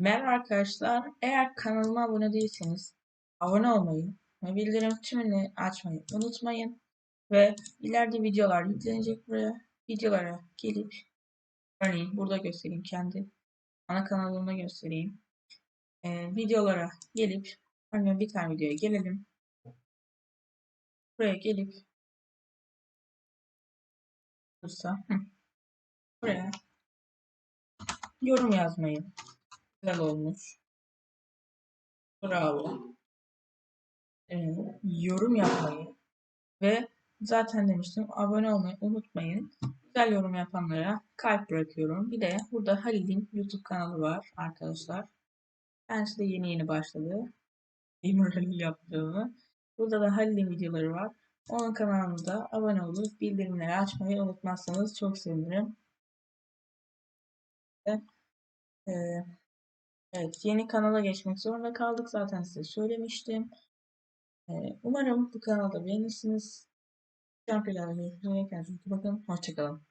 Merhaba arkadaşlar. Eğer kanalıma abone değilseniz abone olmayı ve bildirim tümünü açmayı unutmayın. Ve ileride videolar yüklenecek buraya. Videolara gelip örneğin burada göstereyim kendi ana kanalımda göstereyim. Ee, videolara gelip örneğin bir tane videoya gelelim. Buraya gelip bursa buraya yorum yazmayı güzel olmuş. Bravo. Ee, yorum yapmayı ve zaten demiştim abone olmayı unutmayın. Güzel yorum yapanlara kalp bırakıyorum. Bir de burada Halil'in YouTube kanalı var arkadaşlar. Kendisi de yeni yeni başladı. Gamer Halil yaptığını. Burada da Halil'in videoları var. Onun kanalına da abone olup bildirimleri açmayı unutmazsanız çok sevinirim. Ee, evet yeni kanala geçmek zorunda kaldık. Zaten size söylemiştim. Ee, umarım bu kanalda beğenirsiniz. Şampiyon görüşmek üzere. Bakın. Hoşçakalın.